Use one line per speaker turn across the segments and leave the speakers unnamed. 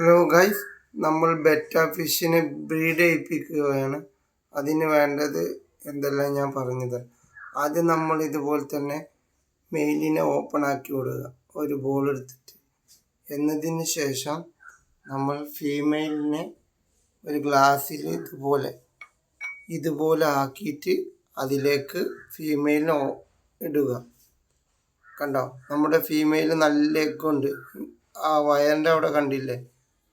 Hello guys നമ്മൾ betta ഫിഷിനെ breed ചെയ്യിപ്പിക്കുകയാണ്. അതിന് വേണ്ടത് എന്തെല്ലാം ഞാൻ പറഞ്ഞത്? ആദ്യം നമ്മൾ ഇതുപോലെ തന്നെ മെയിലിനെ ഓപ്പൺ ആക്കി വിടുക. ഒരു ബോൾ എടുത്തിട്ട്. എന്നതിന് ശേഷം നമ്മൾ ഫീമെയിലിനെ ഒരു ഗ്ലാസ്സിൽ ഇതുപോലെ ഇതുപോലെ ആക്കിയിട്ട് അതിലേക്ക് ഫീമെയിലിനെ ഇടുക. കണ്ടോ? നമ്മുടെ ഫീമെയിൽ നല്ല എഗ്ഗുണ്ട്. ആ വയറിന്റെ അവിടെ കണ്ടില്ലേ?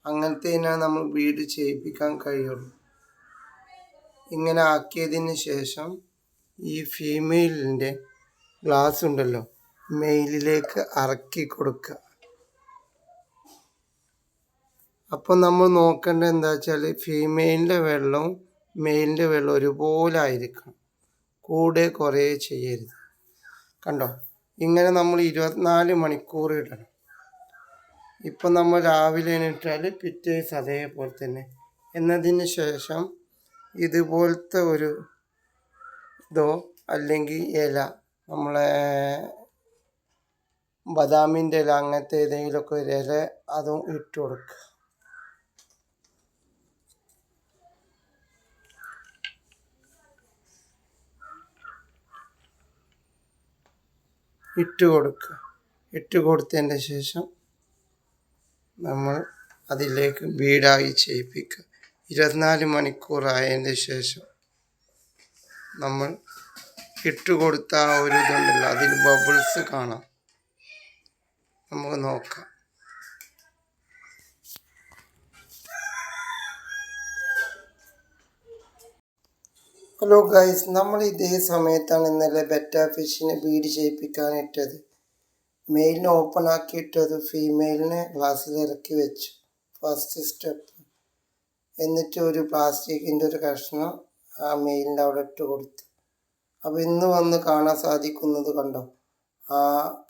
അങ്ങനത്തേനാണ് നമ്മൾ വീട് ചെയ്യിപ്പിക്കാൻ കഴിയുള്ളൂ. ഇങ്ങനെ ആക്കിയതിന് ശേഷം ഈ ഫീമെയിലിന്റെ ഗ്ലാസ് ഉണ്ടല്ലോ മെയിലിലേക്ക് ഇറക്കി കൊടുക്കുക. അപ്പോൾ നമ്മൾ നോക്കേണ്ടത് എന്താ വെച്ചാൽ ഫീമെയിലിന്റെ വെള്ളവും മെയിലിന്റെ വെള്ളവും ഒരുപോലെ ആയിരിക്കണം. കൂടെ കുറേ ചെയ്യരുത്. കണ്ടോ? ഇങ്ങനെ നമ്മൾ ഇരുപത്തിനാല് മണിക്കൂർ ഇടണം. ഇപ്പം നമ്മൾ രാവിലെ എണീറ്റാൽ പിറ്റേ അതേപോലെ തന്നെ. എന്നതിന് ശേഷം ഇതുപോലത്തെ ഒരു ഇതോ അല്ലെങ്കിൽ ഇല നമ്മളെ ബദാമിന്റെ ഇല അങ്ങനത്തെ ഏതെങ്കിലുമൊക്കെ ഒരു ഇല അതും ഇട്ട് കൊടുക്കുക. ഇട്ട് കൊടുക്കുക. ഇട്ട് കൊടുത്തതിന്റെ ശേഷം നമ്മൾ അതിലേക്ക് വീടായി ചെയ്യിപ്പിക്കുക. ഇരുപത്തിനാല് മണിക്കൂറായതിന്റെ ശേഷം നമ്മൾ ഇട്ടുകൊടുത്ത ആ ഒരു ഇതുണ്ടല്ലോ അതിൽ ബബിൾസ് കാണാം. നമുക്ക് നോക്കാം. ഹലോ ഗൈസ് നമ്മൾ ഇതേ സമയത്താണ് ഇന്നലെ ബെറ്റാ ഫിഷിനെ ബീഡ് ചെയ്യിപ്പിക്കാൻ ഇട്ടത്. മെയിലിനെ ഓപ്പൺ ആക്കിയിട്ട് അത് ഫീമെയിലിനെ ഗ്ലാസ്സിൽ ഇറക്കി വെച്ചു. First step. എന്നിട്ട് ഒരു പ്ലാസ്റ്റിക്കിന്റെ ഒരു കഷ്ണം ആ മെയിലിന്റെ അവിടെ ഇട്ട് കൊടുത്തു. അപ്പോൾ ഇന്ന് വന്ന് കാണാൻ സാധിക്കുന്നത് കണ്ടോ? ആ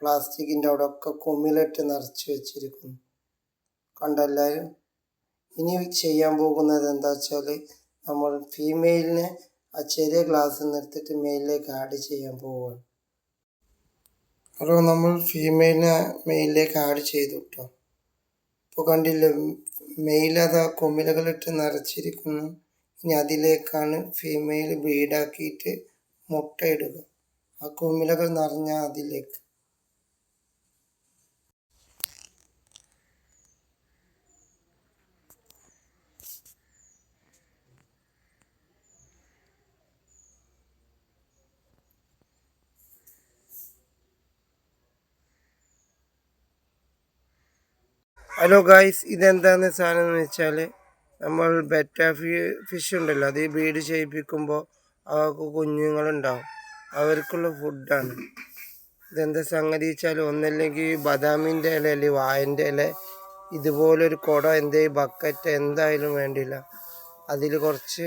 പ്ലാസ്റ്റിക്കിന്റെ അവിടെ ഒക്കെ കുമ്മിലിട്ട് നിറച്ച് വെച്ചിരിക്കുന്നു. കണ്ടോ എല്ലാവരും? ഇനി ചെയ്യാൻ പോകുന്നത് എന്താ വെച്ചാൽ നമ്മൾ ഫീമെയിലിനെ ആ ചെറിയ ഗ്ലാസ്സിൽ നിർത്തിയിട്ട് മെയിലിലേക്ക് ആഡ് ചെയ്യാൻ പോവുകയാണ്. ഹലോ നമ്മൾ ഫീമെയിലിനെ മെയിലിലേക്ക് ആഡ് ചെയ്തു കേട്ടോ ഇപ്പോൾ കണ്ടില്ലേ മെയിൽ അത് കുമിലകളിട്ട് നിറച്ചിരിക്കുന്നു. ഇനി അതിലേക്കാണ് ഫീമെയിൽ ബ്രീഡാക്കിയിട്ട് മുട്ടയിടുക ആ കുമ്മിലകൾ നിറഞ്ഞ അതിലേക്ക്. ഹലോ ഗായ്സ് ഇതെന്താന്ന് സാധനം എന്ന് വെച്ചാൽ നമ്മൾ ബെറ്റ ഫിഷ് ഉണ്ടല്ലോ. അത് ബ്രീഡ് ചെയ്യിപ്പിക്കുമ്പോൾ അവർക്ക് കുഞ്ഞുങ്ങളുണ്ടാവും. അവർക്കുള്ള ഫുഡാണ് ഇതെന്താ സംഗതി വെച്ചാൽ ഒന്നല്ലെങ്കിൽ ബദാമിന്റെ ഇല അല്ലെങ്കിൽ വായന്റെ ഇല ഇതുപോലൊരു കുട എന്തെങ്കിലും ബക്കറ്റ് എന്തായാലും വേണ്ടില്ല. അതിൽ കുറച്ച്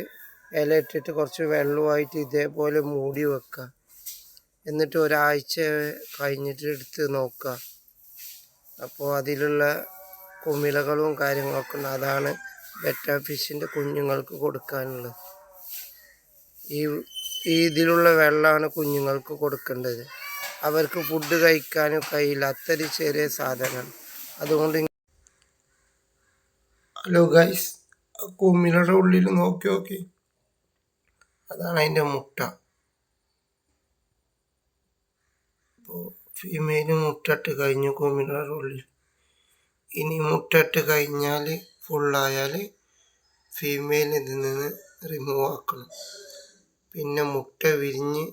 ഇല ഇട്ടിട്ട് കുറച്ച് വെള്ളമായിട്ട് ഇതേപോലെ മൂടി വെക്കുക. എന്നിട്ട് ഒരാഴ്ച കഴിഞ്ഞിട്ട് എടുത്ത് നോക്കുക. അപ്പോൾ അതിലുള്ള കുമിളകളും കാര്യങ്ങളൊക്കെ ഉണ്ട്. അതാണ് ബെറ്റ ഫിഷിന്റെ കുഞ്ഞുങ്ങൾക്ക് കൊടുക്കാനുള്ളത്. ഈ ഇതിലുള്ള വെള്ളമാണ് കുഞ്ഞുങ്ങൾക്ക് കൊടുക്കേണ്ടത്. അവർക്ക് ഫുഡ് കഴിക്കാനും കഴിയില്ല. അത്തരം ചെറിയ സാധനമാണ്. അതുകൊണ്ട് ഹലോ ഗൈസ് കുമിളയുടെ ഉള്ളിൽ നോക്കി നോക്കി. അതാണ് അതിന്റെ മുട്ട. അപ്പോൾ ഫീമെയിൽ മുട്ടട്ട് കഴിഞ്ഞു കുമിളയുടെ ഉള്ളിൽ. ഇനി മുട്ടയിട്ട് കഴിഞ്ഞാൽ ഫുള്ളായാൽ ഫീമെയിൽ ഇതിൽ നിന്ന് റിമൂവ് ആക്കണം. പിന്നെ മുട്ട വിരിഞ്ഞ്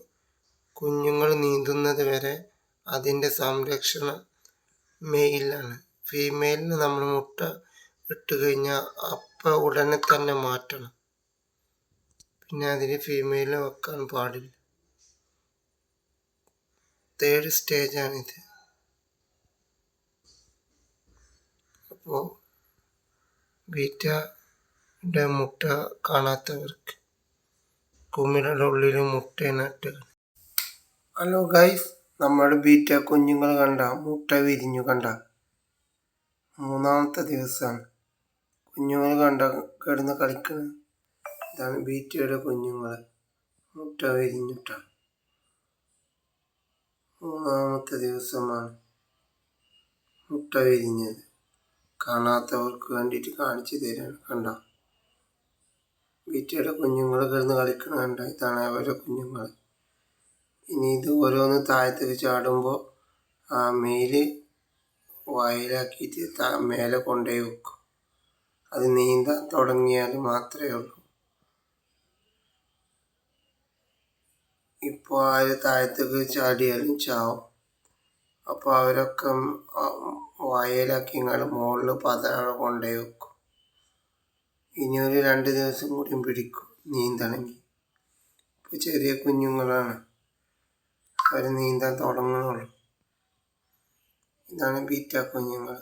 കുഞ്ഞുങ്ങൾ നീന്തുന്നത് വരെ അതിന്റെ സംരക്ഷണം മെയിലാണ് ഫീമെയിലിന് നമ്മൾ മുട്ട ഇട്ട് കഴിഞ്ഞാൽ അപ്പം ഉടനെ തന്നെ മാറ്റണം. പിന്നെ അതിന് ഫീമെയിൽ വെക്കാൻ പാടില്ല. തേർഡ് സ്റ്റേജാണിത് അപ്പോൾ ബീറ്റയുടെ മുട്ട കാണാത്തവർക്ക് കുമിളയുടെ ഉള്ളിൽ മുട്ടയിനട്ട് ഹലോ ഗൈസ് നമ്മുടെ ബീറ്റ കുഞ്ഞുങ്ങൾ കണ്ട മുട്ട വിരിഞ്ഞു കണ്ട. മൂന്നാമത്തെ ദിവസമാണ്. കുഞ്ഞുങ്ങൾ കണ്ട കിടന്ന് കളിക്കുന്നത് ഇതാണ് ബീറ്റയുടെ കുഞ്ഞുങ്ങൾ. മുട്ട വിരിഞ്ഞിട്ട. മൂന്നാമത്തെ ദിവസമാണ് മുട്ട വിരിഞ്ഞത്. കാണാത്തവർക്ക് വേണ്ടിയിട്ട് കാണിച്ചു തരാണ്. കണ്ടോ? ബീറ്റയുടെ കുഞ്ഞുങ്ങൾ കിടന്ന് കളിക്കണ കണ്ട? ഇതാണ് അവരുടെ കുഞ്ഞുങ്ങൾ ഇനി ഇത് ഓരോന്ന് താഴത്തേക്ക് ചാടുമ്പോൾ ആ മെയിൽ വയലാക്കിയിട്ട് താ മേലെ കൊണ്ടുപോയി വെക്കും. അത് നീന്താൻ തുടങ്ങിയാൽ മാത്രമേ ഉള്ളൂ. ഇപ്പോൾ ആര് താഴത്തേക്ക് ചാടിയാലും ചാവും. അപ്പോൾ അവരൊക്കെ വായലാക്കി ഇങ്ങോട്ട് മുകളിൽ പതാഴ കൊണ്ടേ വെക്കും ഇനി ഒരു രണ്ട് ദിവസം കൂടിയും പിടിക്കും നീന്തണമെങ്കിൽ ഇപ്പോൾ ചെറിയ കുഞ്ഞുങ്ങളാണ്. അവർ നീന്താൻ തുടങ്ങുന്നുള്ളൂ. ഇതാണ് ബീറ്റ കുഞ്ഞുങ്ങൾ